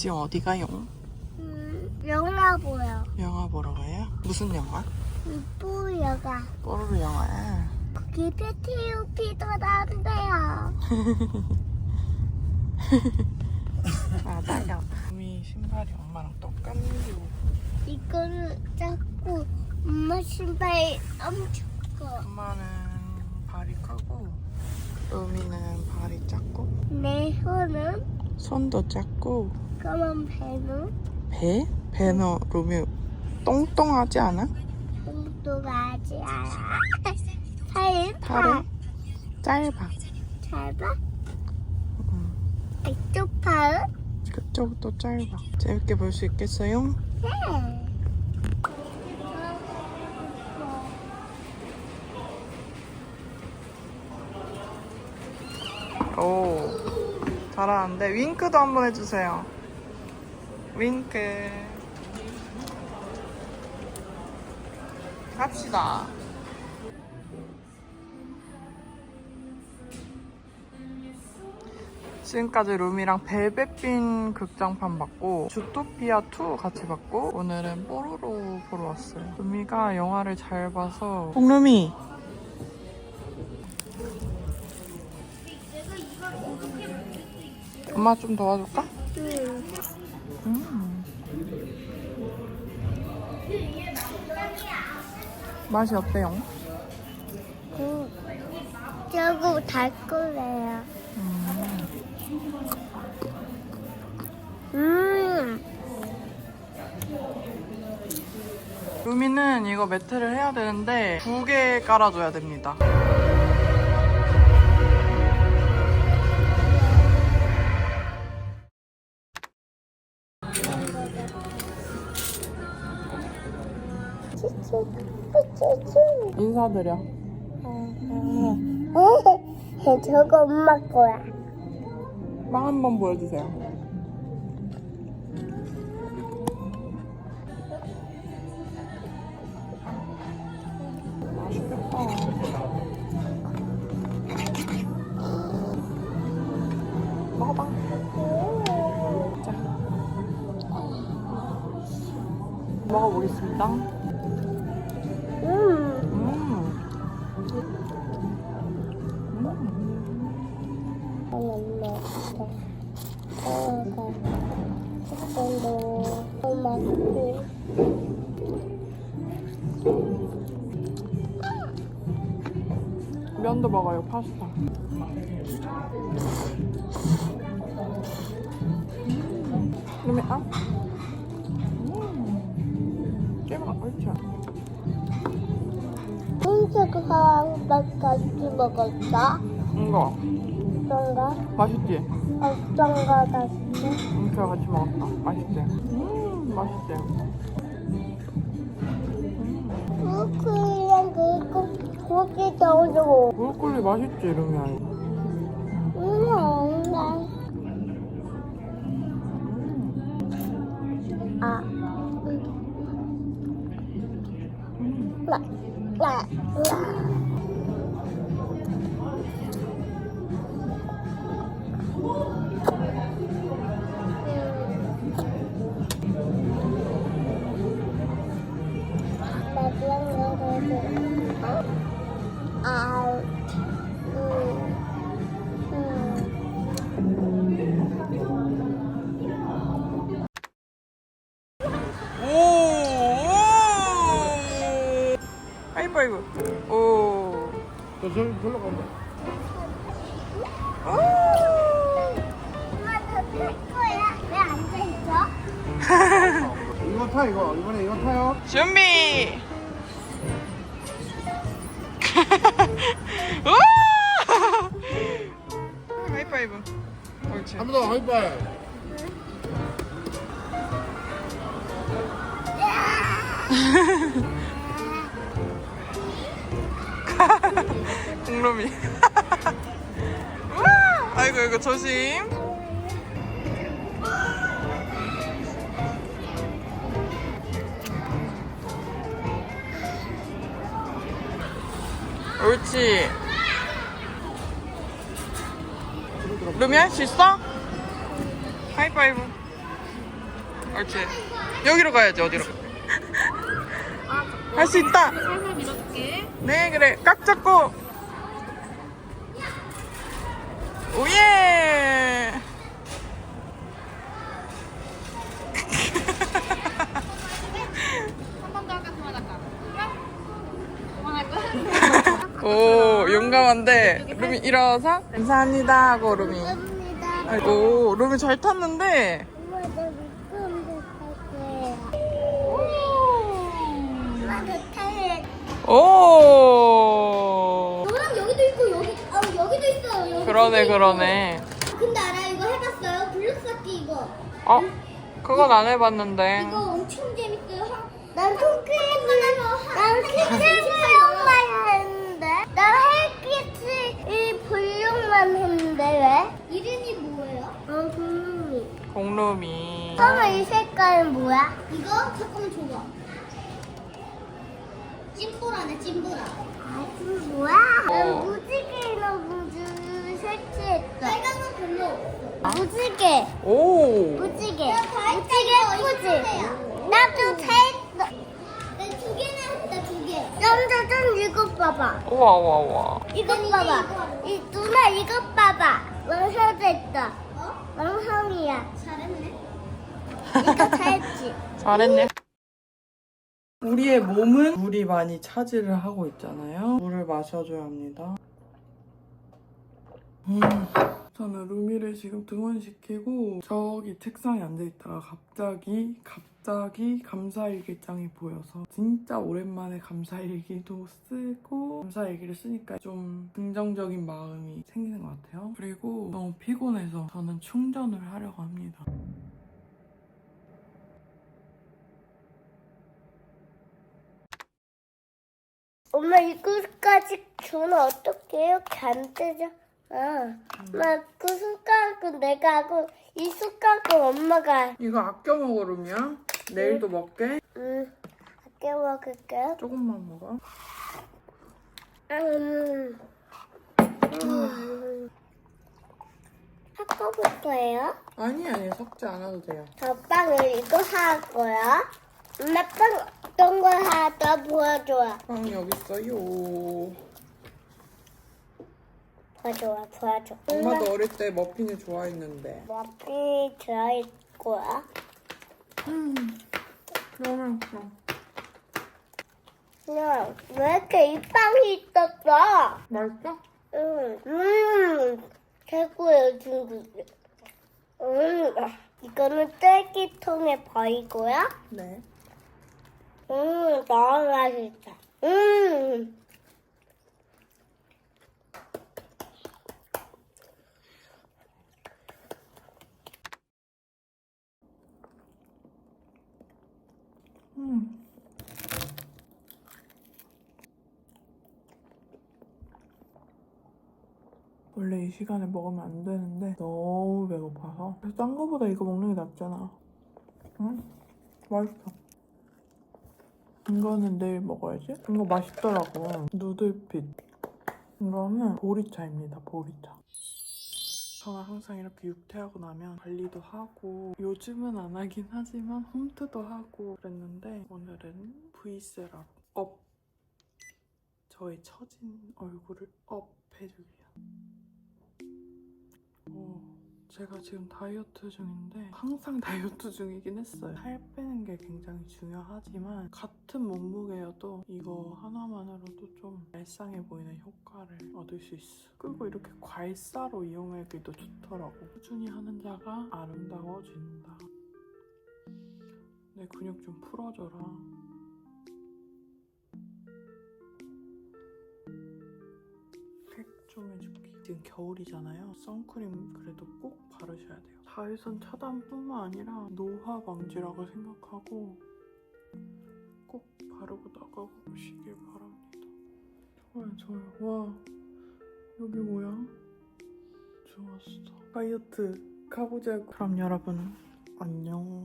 지금 어디 가요? 음, 영화 보여. 영화 보러 가요? 무슨 영화? 이쁘 영화. 뽀로로 영화. 거기 패티우피도 나온대요. 맞아요. 우미 신발이 엄마랑 똑같네요. 이거를 자꾸 엄마 신발 엄청 커. 엄마는 발이 크고 우미는 발이 작고 내 손은 손도 작고 까만 배는 배? 배는 루미 똥똥하지 않아? 뚱뚱하지 않아. 팔은 팔은 짧아. 잘 봐. 음, 이쪽 팔은 그쪽도 짧아. 재밌게 볼 수 있겠어요? 네. 오, 잘하는데 윙크도 한번 해주세요. 윙크. 갑시다. 지금까지 룸이랑 베베핀 극장판 봤고 주토피아 2 같이 봤고 오늘은 뽀로로 보러 왔어요. 룸이가 영화를 잘 봐서 뽕룸이 엄마 좀 도와줄까? 응. 음. 맛이 어때요? 그, 저거 달 거래요. 음. 루미는 이거 매트를 해야 되는데 두 개 깔아줘야 됩니다. 인사드려. 어, 저거 엄마 거야. 빵 한 번 보여주세요. 맛있겠다. 먹어봐. 자. 먹어보겠습니다. 엄마, 엄마, 엄마, 엄마, 면도 먹어요, 파스타. 그러면 아? 음. 깨봐, 옳지. 흰색랑 같이 먹었어? 이거 어떤가? 맛있지? 어떤가 같이? 이렇게 같이 먹었다. 맛있지? 음, 맛있지? 브로콜리랑 그리고 고기 넣어줘. 브로콜리 맛있지, 이러면. 음, 엄마. 아. 나, 나, 나. 이거 타 이거 이번에 이거 타요 준비! 우! 하이파이브. 옳지. 한 번 더 하이파이. 우와! 아이고, 이거 조심. 옳지. 루미 할 수 있어? 하이파이브. 옳지. 여기로 가야지, 어디로. 할 수 있다. 살살 밀어줄게. 네, 그래. 깍 잡고. 오예! 한 번 더 할까 그만할까? 그만할 거야? 오, 용감한데. 루미 일어서. 감사합니다. 하고, 루미. 감사합니다. 아이고, 루미 잘 탔는데. 엄마 나 미끄럼틀 탈 거야. 엄마 나 탈래. 오! 너랑 여기도 있고 여기 아 여기도 있어요. 여기 그러네, 있고. 그러네. 근데 알아 이거 해봤어요? 블록 쌓기 이거. 어? 그건 안 해봤는데. 이거 엄청 재밌어요. 난 토끼만 난 키즈만 했는데 난 볼륨만 했는데 왜? 이름이 뭐예요? 어 블루미. 공루미. 그러면 이 색깔은 뭐야? 이거 잠깐만 줘봐. 찐보라네 찐보라. 아 찐보라? 난 어. 무지개나 무지개 설치했어. 빨간 건 별로 없어. 무지개. 오! 무지개. 무지개 예쁘지? 나도 다 했어. 나두 개나 했다, 두 개. 남자 좀 이거 봐봐. 우와, 우와, 우와. 이거 봐봐. 이 누나 이거 봐봐. 왕성도 있다. 어? 왕성이야. 잘했네. 이거 다 했지. 잘했네. 우리의 몸은 물이 많이 차지를 하고 있잖아요. 물을 마셔줘야 합니다. 음, 저는 루미를 지금 등원시키고 저기 책상에 앉아있다가 갑자기 갑자기 감사일기장이 보여서 진짜 오랜만에 감사일기도 쓰고 감사일기를 쓰니까 좀 긍정적인 마음이 생기는 것 같아요. 그리고 너무 피곤해서 저는 충전을 하려고 합니다. 엄마 이거까지 주면 어떡해? 이렇게 안 되죠? 아, 엄마 그 숟가락은 내가 하고 이 숟가락은 엄마가 이거 아껴 루미야. 내일도 먹게. 음, 아껴 먹을게요. 조금만 먹어. 음. 음. 섞어볼 거예요? 아니 아니 섞지 않아도 돼요. 저 빵을 이거 할 거야. 엄마 빵 어떤 거 하다 보여줘. 빵 여기 있어요. 보여줘, 보여줘. 엄마도 어릴 때 머핀을 좋아했는데. 머피 들어있고요. 음. 그러면 그럼. 그냥 왜 이렇게 이 빵이 있었어? 맛있어? 응. 음, 최고예요, 친구들. 음, 이거는 떼기통에 버리고요. 네. 음, 너무 맛있다. 음. 음. 원래 이 시간에 먹으면 안 되는데 너무 배고파서. 그래서 딴 거보다 이거 먹는 게 낫잖아. 응? 맛있어. 이거는 내일 먹어야지. 이거 맛있더라고. 누들핏 이거는 보리차입니다 보리차 저는 항상 이렇게 육퇴하고 나면 관리도 하고 요즘은 안 하긴 하지만 홈트도 하고 그랬는데 오늘은 V세럼 업 저의 처진 얼굴을 업 해주기 위한. 어, 제가 지금 다이어트 중인데 항상 다이어트 중이긴 했어요. 살 빼는 게 굉장히 중요하지만 같은 몸무게여도 이거 하나만으로도 좀 알싸해 보이는 효과를 얻을 수 있어. 그리고 이렇게 괄사로 이용하기도 좋더라고. 꾸준히 하는 자가 아름다워진다. 내 근육 좀 풀어줘라. 팩 좀 해줄게 지금 겨울이잖아요. 선크림 그래도 꼭 바르셔야 돼요. 자외선 차단뿐만 아니라 노화 방지라고 생각하고 꼭 바르고 나가보시길 바랍니다. 좋아요 좋아요 와 여기 뭐야 좋았어. 다이어트 가보자고. 그럼 여러분 안녕